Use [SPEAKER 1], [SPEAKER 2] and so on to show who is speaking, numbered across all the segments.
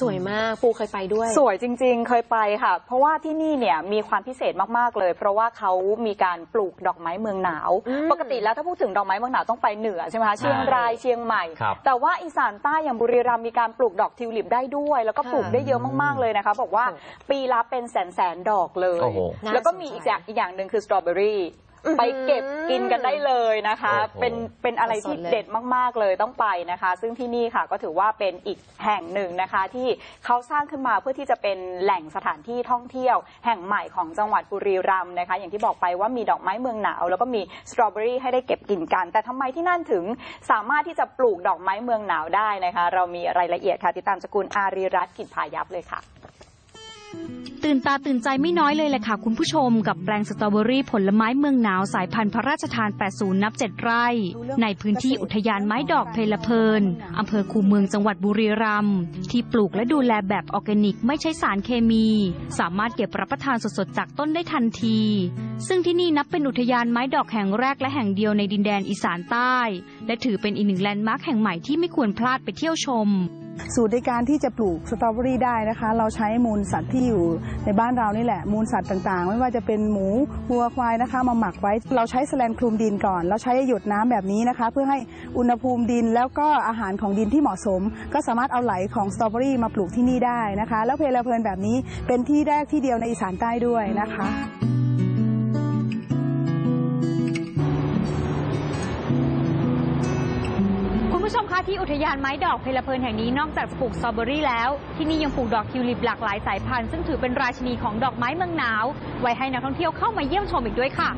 [SPEAKER 1] สวยมากปูเคยไปด้วย
[SPEAKER 2] สวยจริง ๆ เคยไปค่ะ เพราะว่าที่นี่เนี่ยมีความพิเศษมากๆเลย เพราะว่าเขามีการปลูกดอกไม้เมืองหนาว
[SPEAKER 1] อืม
[SPEAKER 2] ปกติแล้วถ้าพูดถึงดอกไม้เมืองหนาวต้องไปเหนือใช่ไหมคะเชียงรายเชียงใหม่
[SPEAKER 3] ครับ
[SPEAKER 2] แต่ว่าอีสานใต้อย่างบุรีรัมย์มีการปลูกดอกทิวลิปได้ด้วย แล้วก็ปลูกได้เยอะมากๆเลยนะคะ บอกว่าปีละเป็นแสนแสนๆดอกเลย
[SPEAKER 3] โอ้โห
[SPEAKER 2] แล้วก็มีอีกอย่างอีกอย่างหนึ่งคือสตรอเบอรี่ ไปเก็บกินกันได้เลยนะคะ
[SPEAKER 3] โอ้โห
[SPEAKER 2] เป็นเป็นอะไรที่
[SPEAKER 1] สดๆเลย
[SPEAKER 2] เด็ดมาก ๆ เลยต้องไปนะคะ ซึ่งที่นี่ค่ะก็ถือว่าเป็นอีกแห่งหนึ่งนะคะ ที่เขาสร้างขึ้นมาเพื่อที่จะเป็นแหล่งสถานที่ท่องเที่ยว แห่งใหม่ของจังหวัดบุรีรัมย์นะคะ อย่างที่บอกไปว่ามีดอกไม้เมืองหนาวแล้วก็มีสตรอเบอรี่ให้ได้เก็บกินกัน แต่ทำไมที่นั่นถึงสามารถที่จะปลูกดอกไม้เมืองหนาวได้นะคะ เรามีรายละเอียดค่ะติดตามสกุลอารีรัตน์กิจพายัพเลยค่ะ
[SPEAKER 4] ตื่นตาตื่นใจไม่น้อยเลยแหละค่ะคุณผู้ชม กับแปลงสตรอเบอรี่ผลไม้เมืองหนาวสายพันธุ์พระราชทาน 80 นับ 7 ไร่ ในพื้นที่อุทยานไม้ดอกเพลเพลินอำเภอคูเมืองจังหวัดบุรีรัมย์ที่ปลูกและดูแลแบบออร์แกนิกไม่ใช้สารเคมี สามารถเก็บรับประทานสดๆ จากต้นได้ทันที ซึ่งที่นี่นับเป็นอุทยานไม้ดอกแห่งแรกและแห่งเดียวในดินแดนอีสานใต้ และถือเป็นอีกหนึ่งแลนด์มาร์คแห่งใหม่ที่ไม่ควรพลาดไปเที่ยวชม
[SPEAKER 5] สูตรในการที่จะปลูกสตรอเบอรี่ได้นะคะ เราใช้มูลสัตว์ที่อยู่ในบ้านเรานี่แหละ มูลสัตว์ต่างๆ ไม่ว่าจะเป็นหมูวัวควายนะคะ มาหมักไว้ เราใช้แสลนคลุมดินก่อน เราใช้หยดน้ำแบบนี้นะคะ เพื่อให้อุณหภูมิดินแล้วก็อาหารของดินที่เหมาะสม ก็สามารถเอาไหลของสตรอเบอรี่มาปลูกที่นี่ได้นะคะ แล้วเพลเพลินแบบนี้เป็นที่แรกที่เดียวในอีสานใต้ด้วยนะคะ
[SPEAKER 4] ผู้ชมคะที่อุทยานไม้ดอกเพลเพลินแห่งนี้นอกจากจะปลูกสตรอเบอรี่แล้ว ที่นี่ยังปลูกดอกทิวลิปหลากหลายสายพันธุ์ซึ่งถือเป็นราชินีของดอกไม้เมืองหนาว ไว้ให้นักท่องเที่ยวเข้ามาเยี่ยมชมอีกด้วยค่ะ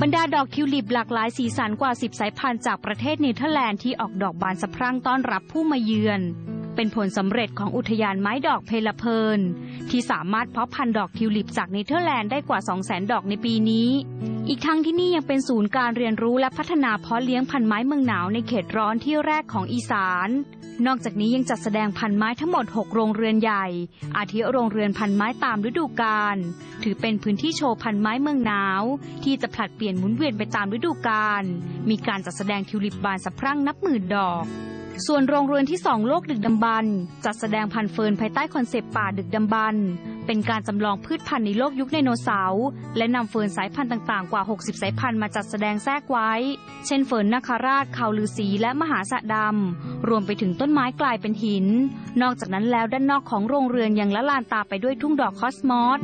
[SPEAKER 4] บรรดาดอกทิวลิปหลากหลายสีสันกว่า 10 สายพันธุ์จากประเทศเนเธอร์แลนด์ที่ออกดอกบานสะพรั่งต้อนรับผู้มาเยือน เป็นผลสำเร็จของอุทยานไม้ดอกเพลเพลิน ที่สามารถเพาะพันธุ์ดอกทิวลิปจากเนเธอร์แลนด์ได้กว่า 200,000 ดอกในปีนี้ อีกทั้งที่นี่ยังเป็นศูนย์การเรียนรู้และพัฒนาเพาะเลี้ยงพันไม้เมืองหนาวในเขตร้อนที่แรกของอีสาน นอกจากนี้ยังจัดแสดงพันไม้ทั้งหมด 6 โรงเรือนใหญ่ อาทิโรงเรือนพันไม้ตามฤดูกาล ถือเป็นพื้นที่โชว์พันไม้เมืองหนาว ที่จะผลัดเปลี่ยนหมุนเวียนไปตามฤดูกาล มีการจัดแสดงทิวลิปบานสะพรั่งนับหมื่นดอก ส่วนโรงเรือนที่ 2 โลกดึกดำบรรจัดแสดงพันธุ์เฟิร์นภายใต้คอนเซปต์ป่าดึกดำบรรพ์เป็นการจำลองพืชพันธุ์ในโลกยุคไดโนเสาร์และนำเฟิร์นสายพันธุ์ต่างๆ กว่า 60 สายพันธุ์มาจัดแสดงแทรกไว้ เช่นเฟิร์นนาคาราชคาวลือสีและมหาสะดำรวมไปถึงต้นไม้กลายเป็นหิน นอกจากนั้นแล้วด้านนอกของโรงเรือนยังละลานตาไปด้วยทุ่งดอกคอสมอส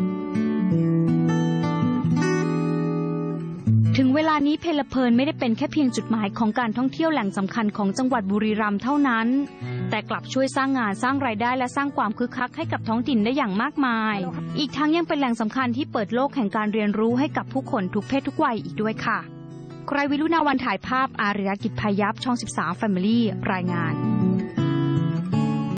[SPEAKER 4] เวลานี้เพลเพลินไม่ได้เป็นแค่เพียงจุดหมายของการท่องเที่ยวแหล่งสำคัญของจังหวัดบุรีรัมย์เท่านั้น แต่กลับช่วยสร้างงานสร้างรายได้และสร้างความคึกคักให้กับท้องถิ่นได้อย่างมากมาย อีกทั้งยังเป็นแหล่งสำคัญที่เปิดโลกแห่งการเรียนรู้ให้กับผู้คนทุกเพศทุกวัยอีกด้วยค่ะ ใครวิรุณาวันถ่ายภาพอาริยกิจพายัพช่อง 13 Family รายงาน